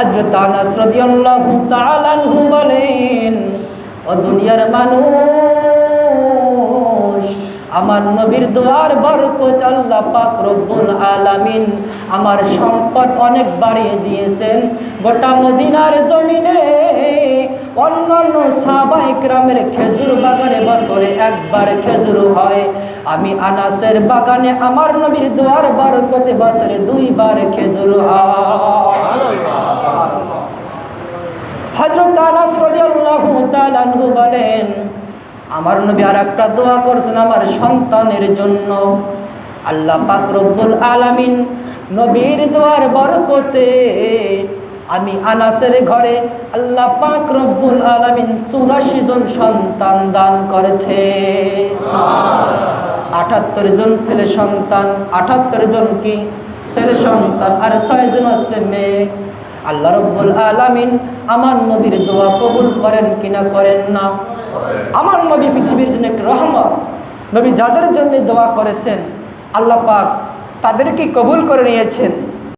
হজরত আনাস রাদিয়াল্লাহু তাআলা আনহু বলেন, ও দুনিয়ার মানুষ, আমার নবীর দোয়ার বরকত আল্লাহ পাক রব্বুল আলামিন আমার সম্পদ অনেক বাড়িয়ে দিয়েছেন। গোটা মদিনার জমিনে অন্যান্য সাহাবাই গ্রামের খেজুর বাগানে বছরে একবার খেজুর হয়। আমি আনাসের বাগানে আমার নবীর দোয়ার বরকতে বছরে দুইবার খেজুর হয়। হজরত আনাস রাদিয়াল্লাহু তাআলা আনহু বলেন আমার নবী আর একটা দোয়া করছেন আমার সন্তানের জন্য। আল্লাহ পাক রব্বুল আলামিন নবীর দোয়ার বরকতে আমি আনাসের ঘরে আল্লাহ পাক রব্বুল আলামিন চুরাশি জন সন্তান দান করেছে। আটাত্তর জন ছেলে সন্তান আটাত্তর জন কি ছেলে সন্তান আর ছয় জন আছে মেয়ে। আল্লাহ রব্বুল আলামিন আমার নবীর দোয়া কবুল করেন কিনা করেন না। আমার নবী পৃথিবীর জন্য একটি রহমত। নবী যাদের জন্য দোয়া করেছেন, আল্লাহ পাক তাদেরকে কবুল করে নিয়েছেন।